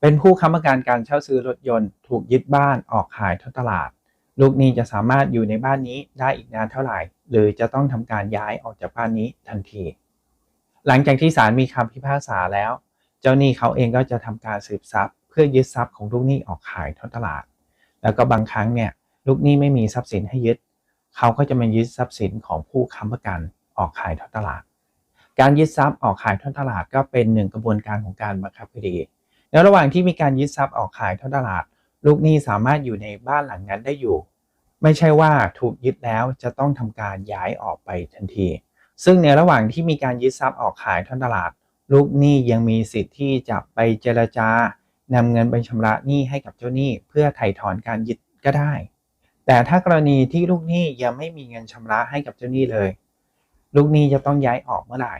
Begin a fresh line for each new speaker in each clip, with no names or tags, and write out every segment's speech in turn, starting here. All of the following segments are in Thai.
เป็นผู้ค้ำประกันการเช่าซื้อรถยนต์ ถูกยึดบ้านออกขายทอดตลาด ลูกหนี้จะสามารถอยู่ในบ้านนี้ได้อีกนานเท่าไหร่ หรือจะต้องทำการย้ายออกจากบ้านนี้ทันที หลังจากที่ศาลมีคำพิพากษาแล้ว เจ้าหนี้เขาเองก็จะทำการสืบทรัพย์ เพื่อยึดทรัพย์ของลูกหนี้ออกขายทอดตลาด แล้วก็บางครั้งเนี่ยลูกหนี้ไม่มีทรัพย์สินให้ยึด เขาก็จะมายึดทรัพย์สินของผู้ค้ำประกันออกขายทอดตลาด การยึดทรัพย์ออกขายทอดตลาดก็เป็นหนึ่งกระบวนการของการบังคับคดี ในระหว่างที่มีการยึดทรัพย์ออกขายทอดตลาด ลูกหนี้สามารถอยู่ในบ้านหลังนั้นได้อยู่ ไม่ใช่ว่าถูกยึดแล้วจะต้องทำการย้ายออกไปทันที ซึ่งในระหว่างที่มีการยึดทรัพย์ออกขายท่อดตลาด ลูกหนี้ยังมีสิทธิ์ที่จะไปเจรจานำเงินไปชำระหนี้ให้กับเจ้าหนี้ เพื่อไถ่ถอนการยึดก็ได้ แต่ถ้ากรณีที่ลูกหนี้ยังไม่มีเงินชำระให้กับเจ้าหนี้เลย ลูกหนี้จะต้องย้ายออกเมื่อไหร่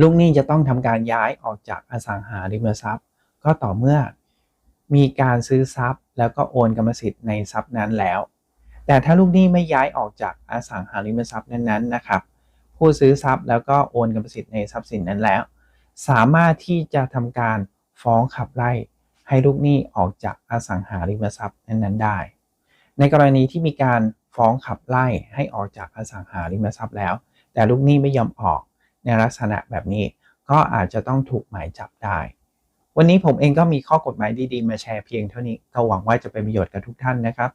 ลูกหนี้จะต้องทำการย้ายออกจากอสังหาริมทรัพย์ ก็ต่อเมื่อมีการซื้อทรัพย์ แล้วก็โอนกรรมสิทธิ์ในทรัพย์นั้นแล้ว แต่ถ้าลูกหนี้ไม่ย้ายออกจากอสังหาริมทรัพย์นั้นๆนะครับ ผู้ซื้อทรัพย์แล้วก็โอนกรรมสิทธิ์ในทรัพย์สินนั้นแล้ว สามารถที่จะทำการฟ้องขับไล่ให้ลูกหนี้ออกจากอสังหาริมทรัพย์นั้นๆได้ ในกรณีที่มีการฟ้องขับไล่ให้ออกจากอสังหาริมทรัพย์แล้ว แต่ลูกหนี้ไม่ยอมออกในลักษณะแบบนี้ก็อาจจะต้องถูกหมายจับได้ วันนี้ผมเองก็มีข้อกฎหมายดีๆ มาแชร์เพียงเท่านี้ก็หวังว่าจะเป็นประโยชน์กับทุกท่านนะครับ